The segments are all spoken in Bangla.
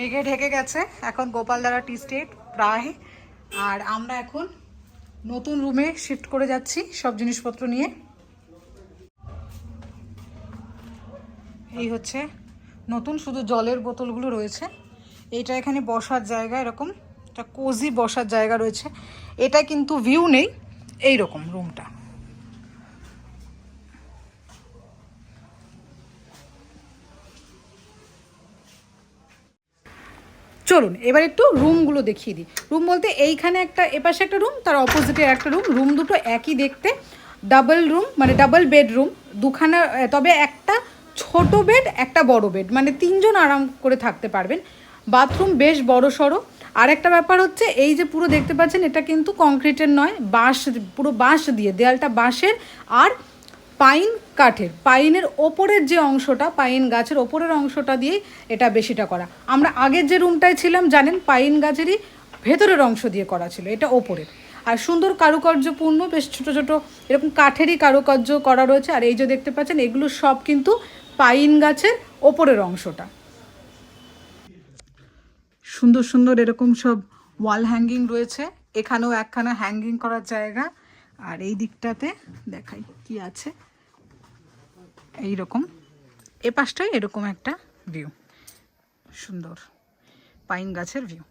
মেঘে ঢেকে গেছে। এখন গোপালদারা টি স্টেট, প্রায়। আর আমরা এখন নতুন রুমে শিফট করে যাচ্ছি সব জিনিসপত্র নিয়ে। এই হচ্ছে নতুন শুধু জলের বোতলগুলো রয়েছে। এইটা এখানে বসার জায়গা এরকম। একটা কোজি বসার জায়গা রয়েছে। এটা কিন্তু ভিউ নেই। এই রকম রুমটা চলুন, এবার একটু রুমগুলো দেখিয়ে দিই। রুম বলতে এইখানে একটা, এপাশে একটা রুম, তার অপোজিটে একটা রুম। রুম দুটো একই দেখতে। ডাবল রুম মানে ডাবল বেডরুম, দুখানা তবে একটা ছোট বেড, একটা বড় বেড। মানে তিনজন আরাম করে থাকতে পারবেন। বাথরুম বেশ বড় সড়ো। আর একটা ব্যাপার হচ্ছে, এই যে পুরো দেখতে পাচ্ছেন, এটা কিন্তু কংক্রিটের নয়, বাঁশ, পুরো বাঁশ দিয়ে, দেয়ালটা বাঁশের। আর পাইন কাঠের, পাইনের ওপরের যে অংশটা, পাইন গাছের ওপরের অংশটা দিয়েই এটা বেশিটা করা। আমরা আগের যে রুমটায় ছিলাম, জানেন, পাইন গাছেরই ভেতরের অংশ দিয়ে করা ছিল, এটা ওপরের। আর সুন্দর কারুকার্যপূর্ণ, বেশ ছোটো ছোটো, এরকম কাঠেরই কারুকার্য করা রয়েছে। আর এই যে দেখতে পাচ্ছেন, এগুলো সব কিন্তু পাইন গাছের ওপরের অংশটা। সুন্দর সুন্দর এরকম সব ওয়াল হ্যাঙ্গিং রয়েছে। এখানেও একখানা হ্যাঙ্গিং করার জায়গা। আর এই দিকটাতে দেখাই কি আছে। এই রকম এ পাশটায় এরকম একটা ভিউ সুন্দর। পাইন গাছের ভিউ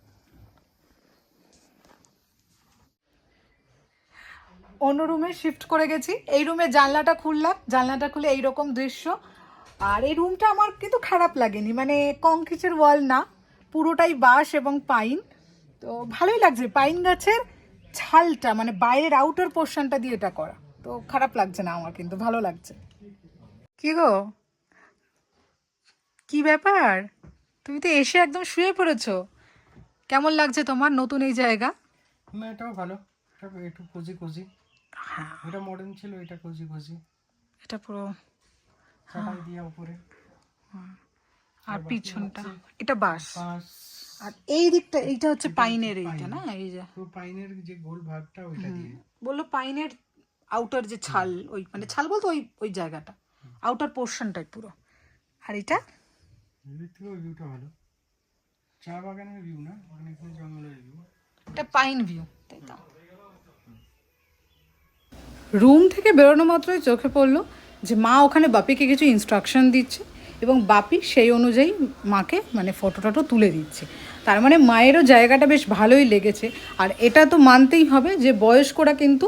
অন্য রুমে শিফট করে গেছি। এই রুমে জানলাটা খুললাম। জানলাটা খুলে এইরকম দৃশ্য। আর এই রুমটা আমার কিন্তু খারাপ লাগেনি। মানে কংক্রিটের ওয়াল না। পুরোটাই বাঁশ এবং পাইন। তো ভালোই লাগছে। পাইন গাছের ছালটা মানে বাইরের আউটার পোর্শনটা দিয়ে এটা করা। তো খারাপ লাগছে না আমার কিন্তু। ভালো লাগছে। কি গো? কি ব্যাপার? তুমি তো এসে একদম শুয়ে পড়েছো। কেমন লাগছে তোমার নতুন এই জায়গা? না এটাও ভালো। এটা একটু কোজি কোজি হ্যাঁ। এটা মডার্ন ছিল এটা কোজি কোজি এটা পুরো চাটাই দিয়া উপরে। আর পিছনটা এটা বাস। আর এই দিকটা এইটা হচ্ছে পাইনের এইটা না? এই যে তো পাইনের যে গোল ভাগটা ওইটা দিয়ে। বলল পাইনের আউটার যে ছাল ওই মানে ছাল বলতে ওই ওই জায়গাটা। আউটার পোর্শনটাই পুরো। আর এটা? এদিক থেকে ওই ভিউটা ভালো। চা বাগানের ভিউ না? জঙ্গলের ভিউ এটা পাইন ভিউ তাই তো। রুম থেকে বেরোনো মাত্রই চোখে পড়ল যে মা ওখানে বাপিকে কিছু ইনস্ট্রাকশন দিচ্ছে এবং বাপি সেই অনুযায়ী মাকে মানে ফটো টটো তুলে দিচ্ছে। তার মানে মায়েরও জায়গাটা বেশ ভালোই লেগেছে। আর এটা তো মানতেই হবে যে বয়স্করা কিন্তু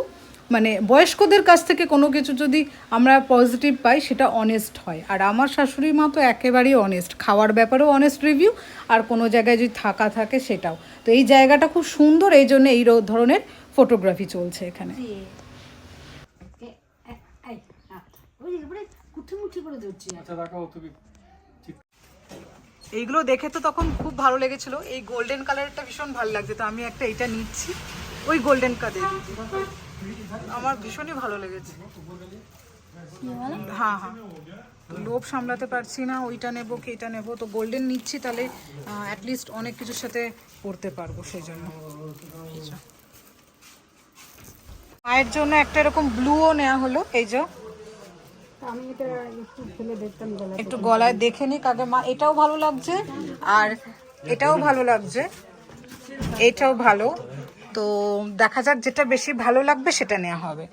মানে বয়স্কদের কাছ থেকে কোনো কিছু যদি আমরা পজিটিভ পাই সেটা অনেস্ট হয়। আর আমার শাশুড়ি মা তো একেবারেই অনেস্ট খাওয়ার ব্যাপারেও অনেস্ট রিভিউ আর কোনো জায়গায় যদি থাকা থাকে সেটাও। তো এই জায়গাটা খুব সুন্দর এই জন্য এই ধরনের ফটোগ্রাফি চলছে এখানে। আচ্ছা এইগুলো দেখে তো তখন খুব ভালো লেগেছিল। এই গোল্ডেন কালারটা ভীষণ ভালো লাগছে। তো আমি একটা এটা নিচ্ছি। ওই গোল্ডেন কালার আমার ভীষণই ভালো লেগেছে। হ্যাঁ হ্যাঁ। লোভ সামলাতে পারছি না ওইটা নেব কি এটা নেব তো গোল্ডেন নিচ্ছি তাহলে অ্যাটলিস্ট অনেক কিছুর সাথে পড়তে পারব সেই জন্য মায়ের জন্য একটা এরকম ব্লুও নেওয়া হলো এই যে। একটু গলায় দেখে নিক আগে মা এটাও ভালো লাগছে আর এটাও ভালো লাগছে এটাও ভালো। তো দেখা যাক যেটা বেশি ভালো লাগবে সেটা নেওয়া হবে।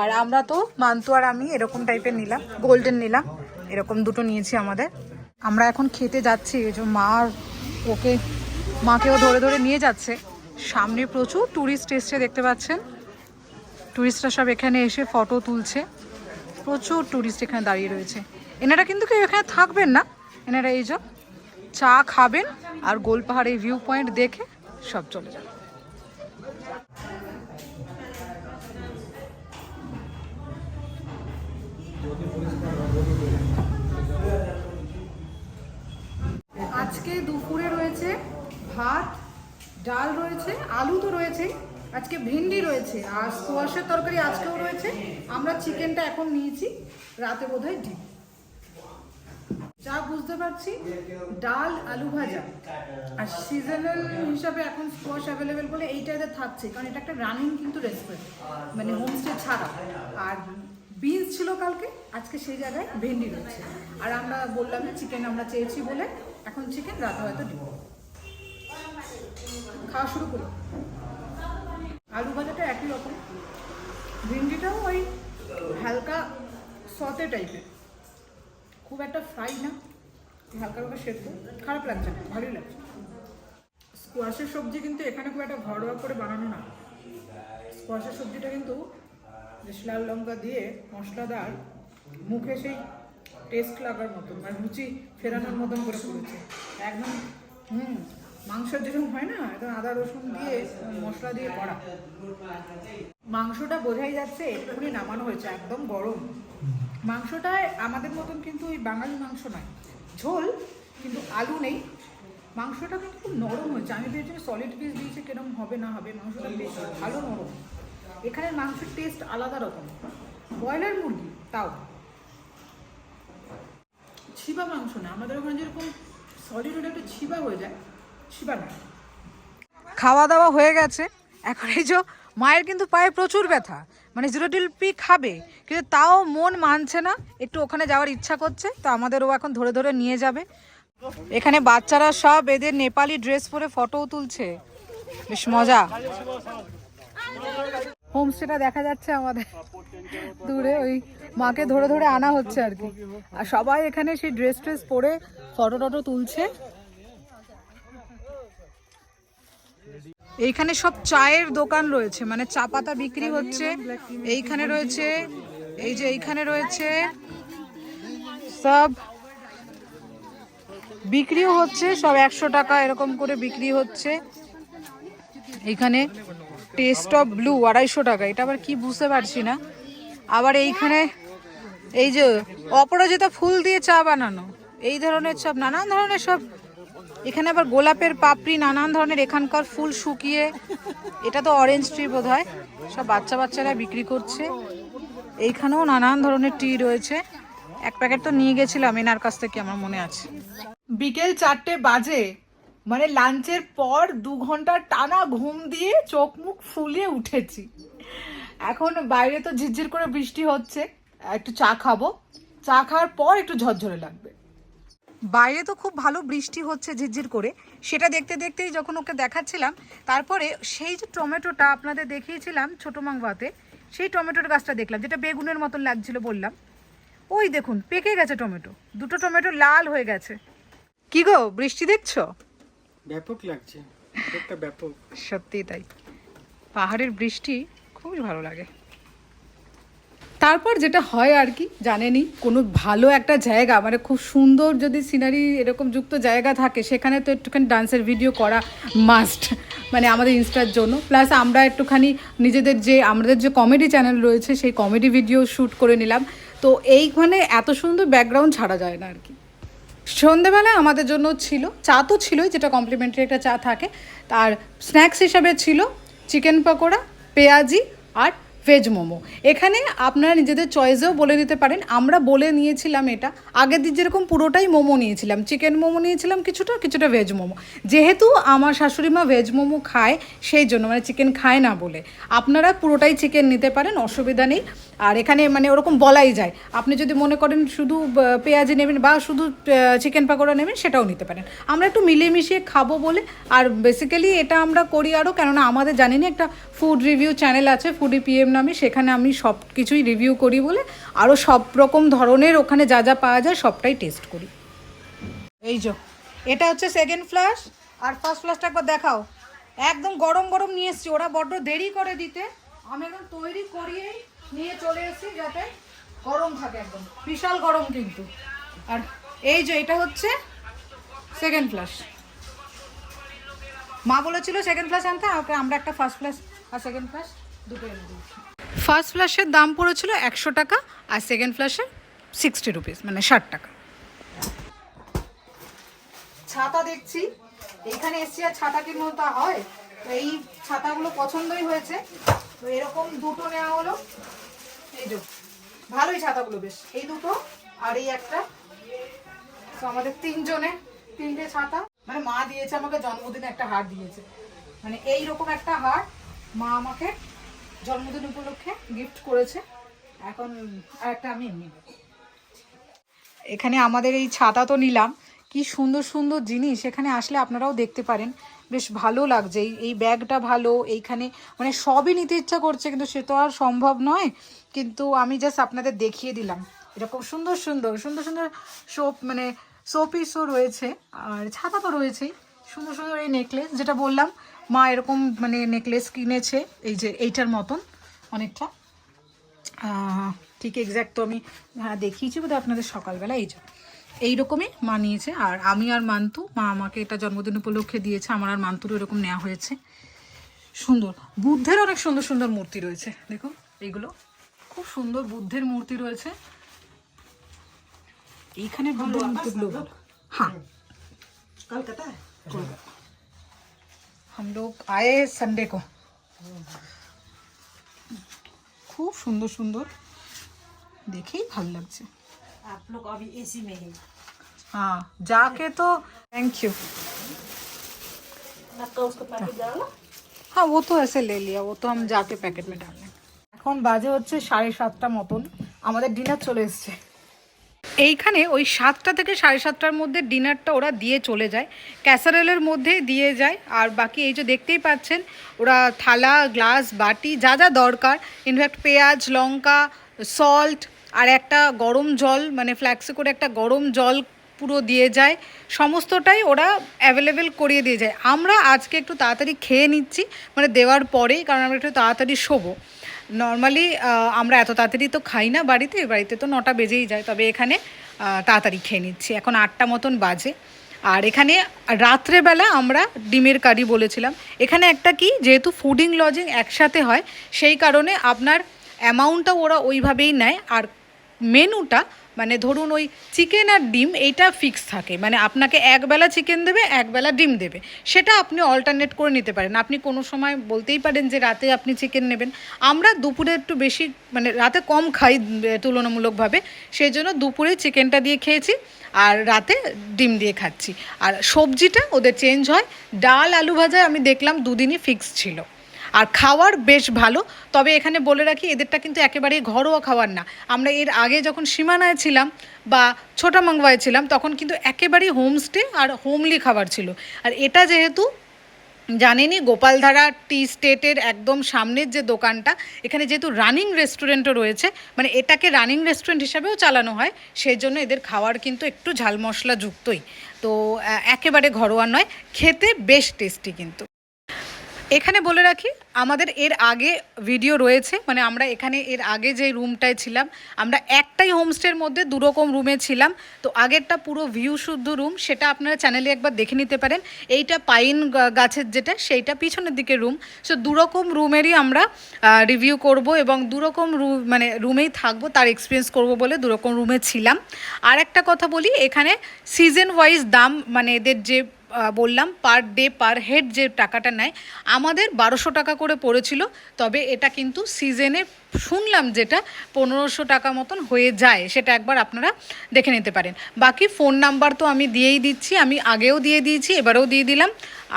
আর আমরা তো মান্তু আর আমি এরকম টাইপের নিলাম গোল্ডেন নিলাম, এরকম দুটো নিয়েছি আমাদের। আমরা এখন খেতে যাচ্ছি যে মা ওকে মাকেও ধরে ধরে নিয়ে যাচ্ছে। সামনে প্রচুর ট্যুরিস্ট এসছে দেখতে পাচ্ছেন। টুরিস্টরা সব এখানে এসে ফটো তুলছে। প্রচুর টুরিস্ট এখানে দাঁড়িয়ে রয়েছে। এনারা কিন্তু কেউ এখানে থাকবেন না। এনারা এই যে চা খাবেন আর গোল পাহাড়ের ভিউ পয়েন্ট দেখে সব চলে যাবে। আজকে দুপুরে রয়েছে ভাত, ডাল রয়েছে, আলু তো রয়েছেই। আজকে ভেন্ডি রয়েছে, আর সোয়াশের তরকারি আজকেও রয়েছে। আমরা চিকেনটা এখন নিয়েছি, রাতে বোধহয় ডিম। যা বুঝতে পারছি ডাল আলু ভাজা। আর সিজনাল হিসাবে এখন স্কোয়াশ অ্যাভেলেবেল বলে এইটাতে থাকছে কারণ এটা একটা রানিং কিন্তু রেস্টুরেন্ট মানে হোমস্টে ছাড়া। আর বিনস ছিল কালকে আজকে সেই জায়গায় ভেন্ডি রয়েছে। আর আমরা বললাম যে চিকেন আমরা চেয়েছি বলে এখন চিকেন রাতে হয়তো দিব খাওয়া শুরু করি। আলু ভাজাটা একই রকম। ভিন্ডিটাও ওই হালকা সতে টাইপের খুব একটা ফ্রাই না, হালকা হালকা সেদ্ধ, খারাপ লাগছে না, ভালোই লাগছে। স্কোয়াশের সবজি কিন্তু এখানে খুব একটা ঘরোয়া করে বানানো না। স্কোয়াশের সবজিটা কিন্তু বেশ লাল লঙ্কা দিয়ে মশলাদার মুখে সেই টেস্ট লাগার মতন মানে রুচি ফেরানোর মতন করে করেছে একদম, হুম মাংস যেরকম হয় না, একদম আদা, রসুন দিয়ে মশলা দিয়ে করা। মাংসটা বোঝাই যাচ্ছে এক্ষুনি নামানো হয়েছে, একদম গরম। মাংসটায় আমাদের মতন কিন্তু ওই বাঙালি মাংস নয়। ঝোল, কিন্তু আলু নেই। মাংসটা কিন্তু খুব নরম হয়েছে। আমি ভেবেছিলাম সলিড পিস দিয়েছে, কিরম হবে, না হবে, মাংসটা বেশ ভালো নরম। এখানে মাংসের টেস্ট আলাদা রকম। ব্রয়লার মুরগি, তাও। ছিবা মাংস না। আমাদের ওখানে যেরকম সলিড হলে একটু ছিবা হয়ে যায়। ছিবা না। খাওয়া দাওয়া হয়ে গেছে। এখন এই যে মায়ের কিন্তু পায়ে প্রচুর ব্যথা। মানে জিরো পি খাবে, কিন্তু তাও মন মানছে না। একটু ওখানে যাওয়ার ইচ্ছা করছে, তো আমাদের ও এখন ধরে ধরে নিয়ে যাবে। এখানে বাচ্চারা সব এদের নেপালি ড্রেস পরে ফটোও তুলছে। বেশ মজা। হোমস্টেটা দেখা যাচ্ছে আমাদের। দূরে ওই মাকে ধরে ধরে আনা হচ্ছে আর কি। আর সবাই এখানে সেই ড্রেস ট্রেস পরে ফটো টটো তুলছে। এইখানে সব চায়ের দোকান রয়েছে মানে চা পাতা বিক্রি হচ্ছে। এইখানে রয়েছে, এই যে এইখানে রয়েছে, সব বিক্রিও হচ্ছে, সব একশো টাকা এরকম করে বিক্রি হচ্ছে। এইখানে টেস্ট অফ ব্লু আড়াইশো টাকা, এটা আবার কি বুঝতে পারছি না। আবার এইখানে এই যে অপরাজিতা ফুল দিয়ে চা বানানো, এই ধরনের সব, নানান ধরনের সব এখানে আবার গোলাপের পাপড়ি, নানান ধরনের এখানকার ফুল শুকিয়ে, এটা তো অরেঞ্জ ট্রি বোধ হয় সব বাচ্চা বাচ্চারা বিক্রি করছে। এইখানেও নানান ধরনের টি রয়েছে। এক প্যাকেট তো নিয়ে গেছিলাম, এনার কাছ থেকে আমার মনে আছে। বিকেল চারটে বাজে মানে লাঞ্চের পর দু ঘণ্টা টানা ঘুম দিয়ে চোখ মুখ ফুলিয়ে উঠেছি। এখন বাইরে তো ঝিরঝির করে বৃষ্টি হচ্ছে, একটু চা খাব। চা খাওয়ার পর একটু ঝরঝরে লাগবে। বাইরে তো খুব ভালো বৃষ্টি হচ্ছে ঝিরঝির করে সেটা দেখতে দেখতেই যখন ওকে দেখাচ্ছিলাম তারপরে সেই যে টমেটোটা আপনাদের দেখিয়েছিলাম ছোটো মাংবাতে সেই টমেটোর গাছটা দেখলাম যেটা বেগুনের মতন লাগছিল বললাম। ওই দেখুন পেকে গেছে টমেটো দুটো টমেটো লাল হয়ে গেছে। কি গো বৃষ্টি দেখছ? ব্যাপক লাগছে ব্যাপক। সত্যিই তাই পাহাড়ের বৃষ্টি খুবই ভালো লাগে। তারপর যেটা হয় আর কি, জানেনই, কোনো ভালো একটা জায়গা মানে খুব সুন্দর যদি সিনারি এরকম যুক্ত জায়গা থাকে, সেখানে তো একটুখানি ডান্সের ভিডিও করা মাস্ট মানে আমাদের ইনস্টার জন্য। প্লাস আমরা একটুখানি নিজেদের যে, আমাদের যে কমেডি চ্যানেল রয়েছে, সেই কমেডি ভিডিও শ্যুট করে নিলাম। তো এইখানে এত সুন্দর ব্যাকগ্রাউন্ড ছাড়া যায় না আর কি। সন্ধেবেলা আমাদের জন্য ছিল, চা তো ছিলই, যেটা কমপ্লিমেন্টারি একটা চা থাকে। আর স্ন্যাক্স হিসাবে ছিল চিকেন পকোড়া, পেঁয়াজি আর ভেজ মোমো। এখানে আপনারা নিজেদের চয়েসেও বলে নিতে পারেন। আমরা বলে নিয়েছিলাম এটা। আগের দিন যেরকম পুরোটাই মোমো নিয়েছিলাম চিকেন মোমো নিয়েছিলাম, কিছুটা কিছুটা ভেজ মোমো। যেহেতু আমার শাশুড়ি মা ভেজ মোমো খায়, সেই জন্য মানে চিকেন খায় না বলে। আপনারা পুরোটাই চিকেন নিতে পারেন, অসুবিধা নেই। আর এখানে মানে ওরকম বলাই যায়। আপনি যদি মনে করেন শুধু পেঁয়াজি নেবেন বা শুধু চিকেন পাকোড়া নেবেন, সেটাও নিতে পারেন। আমরা একটু মিলিয়ে মিশিয়ে খাব বলে, আর বেসিক্যালি এটা আমরা করি আরও কেননা আমাদের জানি না একটা ফুড রিভিউ চ্যানেল আছে ফুডি পিএম নামে, সেখানে আমি সব কিছুই রিভিউ করি বলে আরও সব রকম ধরনের ওখানে যা যা পাওয়া যায়, সবটাই টেস্ট করি। এই যে, এটা হচ্ছে সেকেন্ড ফ্ল্যাশ আর ফার্স্ট ফ্ল্যাশটা একবার দেখাও। একদম গরম গরম নিয়ে এসছি, ওরা বড্ড দেরি করে দিতে। আমি একদম তৈরি করিয়েই নিয়ে চলে এসেছি যাতে গরম থাকে একদম। বিশাল গরম কিন্তু। আর এই যে এটা হচ্ছে সেকেন্ড ফ্ল্যাশ মা বলেছিল সেকেন্ড ফ্ল্যাশ আনতে ওকে আমরা একটা ফার্স্ট ফ্ল্যাশ আর সেকেন্ড ফ্ল্যাশ দুটো এনে দিয়েছি ফার্স্ট ফ্ল্যাশের দাম পড়েছিল একশো টাকা আর সেকেন্ড ফ্ল্যাশের সিক্সটি রুপিস মানে ষাট টাকা। ছাতা দেখছি। এখানে এসছি আর ছাতা কি মতো হয়। তো এই ছাতাগুলো পছন্দই হয়েছে। তো এরকম দুটো নেওয়া হলো। এই যে, ভালোই ছাতাগুলো বেশ। এই দুটো আর এই একটা। তো আমাদের তিনজনে, তিনটে ছাতা। মানে মা দিয়েছে আমাকে, জন্মদিনে একটা হার দিয়েছে। মানে এই রকম একটা হার মা আমাকে জন্মদিন উপলক্ষে গিফট করেছে। এখন আর একটা আমি এখানে আমাদের এই ছাতা তো নিলাম। কি সুন্দর সুন্দর জিনিস এখানে আসলে আপনারাও দেখতে পারেন। বেশ ভালো লাগছে। এই ব্যাগটা ভালো, এইখানে মানে সবই নিতে ইচ্ছা করছে কিন্তু সে তো আর সম্ভব নয়। কিন্তু আমি জাস্ট আপনাদের দেখিয়ে দিলাম। এরকম সুন্দর সুন্দর সুন্দর সুন্দর সোপ মানে শোপিসও রয়েছে। আর ছাতা তো রয়েছেই। সুন্দর সুন্দর এই নেকলেস যেটা বললাম, মা এরকম মানে নেকলেস কিনেছে। এই যে এইটার মতন অনেকটা। ঠিক এক্স্যাক্ট তো আমি হ্যাঁ দেখিয়েছি বোধহয় আপনাদের সকালবেলা। এই যে এইরকমই মা নিয়েছে আর আমি আর মান্তু মা আমাকে এটা জন্মদিন উপলক্ষে দিয়েছে আমার আর মান্তুরও এরকম নেওয়া হয়েছে সুন্দর বুদ্ধের অনেক সুন্দর সুন্দর মূর্তি রয়েছে দেখুন এইগুলো খুব সুন্দর বুদ্ধের মূর্তি রয়েছে এইখানে বুদ্ধের মূর্তিগুলো ভালো। হ্যাঁ कलकत्ता हम लोग आए संडे को খুব সুন্দর সুন্দর দেখেই ভালো লাগছে आप लोग अभी एसी में है हाँ जाके तो थैंक यू आपका उसको पैकेट डालो হ্যাঁ ও তো এসে লে লিয়া ও তো हम जाके पैकेट में डाल लेंगे এখন বাজে হচ্ছে সাড়ে সাতটা মতন আমাদের ডিনার চলে এসছে এইখানে ওই সাতটা থেকে সাড়ে সাতটার মধ্যে ডিনারটা ওরা দিয়ে চলে যায় ক্যাসারেলের মধ্যে দিয়ে যায় আর বাকি এই যে দেখতেই পাচ্ছেন ওরা থালা গ্লাস বাটি যা যা দরকার ইনফ্যাক্ট পেঁয়াজ লঙ্কা সল্ট আর একটা গরম জল মানে ফ্ল্যাক্সে করে একটা গরম জল পুরো দিয়ে যায়। সমস্তটাই ওরা অ্যাভেলেবেল করিয়ে দিয়ে যায়। আমরা আজকে একটু তাড়াতাড়ি খেয়ে নিচ্ছি মানে দেওয়ার পরেই, কারণ আমরা একটু তাড়াতাড়ি শোবো। নর্মালি আমরা এত তাড়াতাড়ি তো খাই না বাড়িতে বাড়িতে তো নটা বেজেই যায়, তবে এখানে তাড়াতাড়ি খেয়ে নিচ্ছি। এখন আটটা মতন বাজে। আর এখানে রাত্রেবেলা আমরা ডিমের কারি বলেছিলাম। এখানে একটা কি, যেহেতু ফুডিং লজিং একসাথে হয়, সেই কারণে আপনার অ্যামাউন্টটাও ওরা ওইভাবেই নেয়। আর মেনুটা মানে ধরুন ওই চিকেন আর ডিম, এইটা ফিক্স থাকে। মানে আপনাকে একবেলা চিকেন দেবে একবেলা ডিম দেবে। সেটা আপনি অল্টারনেট করে নিতে পারেন। আপনি কোনো সময় বলতেই পারেন যে রাতে আপনি চিকেন নেবেন। আমরা দুপুরে একটু বেশি মানে রাতে কম খাই তুলনামূলকভাবে। সেই জন্য দুপুরে চিকেনটা দিয়ে খেয়েছি আর রাতে ডিম দিয়ে খাচ্ছি। আর সবজিটা ওদের চেঞ্জ হয়। ডাল, আলু ভাজা আমি দেখলাম দুদিনই ফিক্স ছিল। আর খাওয়ার বেশ ভালো। তবে এখানে বলে রাখি, এদেরটা কিন্তু একেবারেই ঘরোয়া খাবার না। আমরা এর আগে যখন সীমানায় ছিলাম বা ছোটা মাংবায় ছিলাম, তখন কিন্তু একেবারেই হোমস্টে আর হোমলি খাবার ছিল। আর এটা যেহেতু জানেনি গোপালধারা টি স্টেটের একদম সামনের যে দোকানটা, এখানে যেহেতু রানিং রেস্টুরেন্টও রয়েছে মানে এটাকে রানিং রেস্টুরেন্ট হিসাবেও চালানো হয় সেই জন্য এদের খাওয়ার কিন্তু একটু ঝাল মশলা যুক্তই তো একেবারে ঘরোয়া নয়, খেতে বেশ টেস্টি কিন্তু। এখানে বলে রাখি, আমাদের এর আগে ভিডিও রয়েছে মানে আমরা এখানে এর আগে যে রুমটায় ছিলাম, আমরা একটাই হোমস্টের মধ্যে দুরকম রুমে ছিলাম। তো আগেরটা পুরো ভিউ শুদ্ধ রুম সেটা আপনারা চ্যানেলে একবার দেখে নিতে পারেন। এইটা পাইন গাছের যেটা, সেইটা পিছনের দিকে রুম সো দুরকম রুমেরই আমরা রিভিউ করব এবং দুরকম রুম মানে রুমেই থাকব, তার এক্সপিরিয়েন্স করব বলে দুরকম রুমে ছিলাম। আর একটা কথা বলি, এখানে সিজন ওয়াইজ দাম মানে এদের যে বললাম পার ডে পার হেড যে টাকাটা নেয়, আমাদের বারোশো টাকা করে পড়েছিল, তবে এটা কিন্তু সিজনে শুনলাম যেটা পনেরোশো টাকা মতন হয়ে যায়, সেটা একবার আপনারা দেখে নিতে পারেন। বাকি ফোন নাম্বার তো আমি দিয়েই দিচ্ছি, আমি আগেও দিয়ে দিয়েছি, এবারেও দিয়ে দিলাম।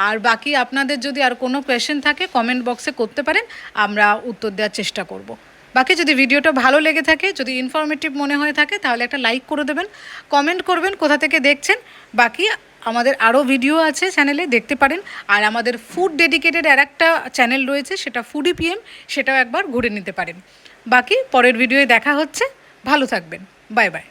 আর বাকি আপনাদের যদি আর কোনো কোয়েশ্চেন থাকে কমেন্ট বক্সে করতে পারেন, আমরা উত্তর দেওয়ার চেষ্টা করব। বাকি যদি ভিডিওটা ভালো লেগে থাকে, যদি ইনফরমেটিভ মনে হয়ে থাকে, তাহলে একটা লাইক করে দেবেন কমেন্ট করবেন, কোথা থেকে দেখছেন, বাকি আমাদের আরও ভিডিও আছে চ্যানেলে, দেখতে পারেন। আর আমাদের ফুড ডেডিকেটেড আর একটা চ্যানেল রয়েছে, সেটা ফুডি পিএম সেটাও একবার ঘুরে নিতে পারেন। বাকি পরের ভিডিওয়ে দেখা হচ্ছে। ভালো থাকবেন। Bye bye